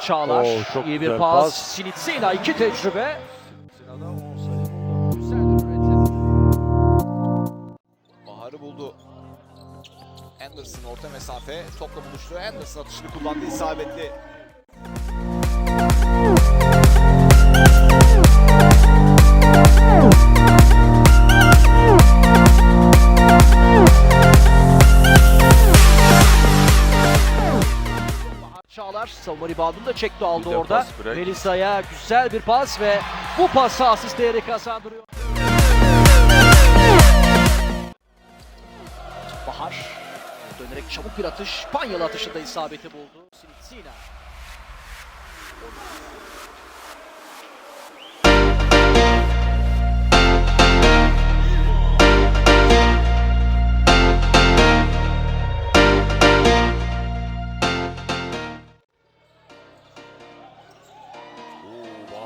Çağlar. Oo, çok İyi bir güzel pas. pas. Sinitsina iki tecrübe. Bahar'ı buldu. Anderson orta mesafe topla buluştu. Anderson atışını kullandı isabetli. Çağlar savunma reboundunu da çekti aldı orada. Melisa'ya güzel bir pas ve bu pası asist değeri kazandırıyor. Bahar dönerek çabuk bir atış. Panyalı atışında isabeti buldu. Sinitsina.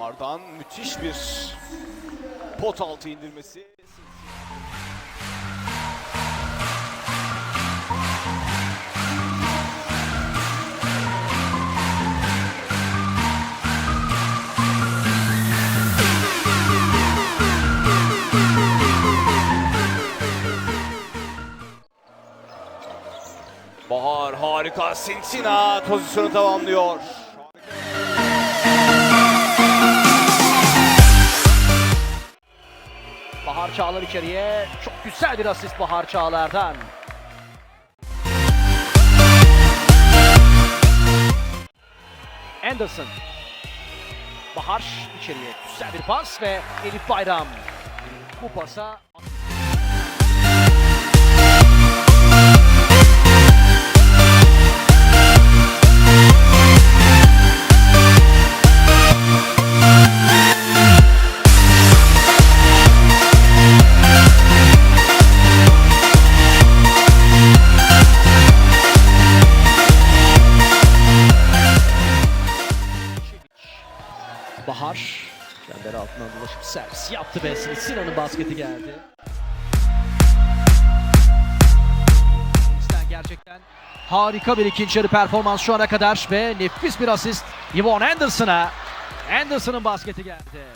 Bahar'dan müthiş bir pot altı indirmesi. Bahar harika. Cincinnati pozisyonu tamamlıyor. Bahar Çağlar içeriye. Çok güzel bir asist Bahar Çağlar'dan. Anderson. Bahar içeriye güzel bir pas ve Elif Bayram. Bu pasa Bahar kendi altından dolaşıp servis yaptı ve Sinan'ın basketi geldi. Gerçekten harika bir ikinci yarı performans şu ana kadar ve nefis bir asist Yvonne Anderson'a. Anderson'ın basketi geldi.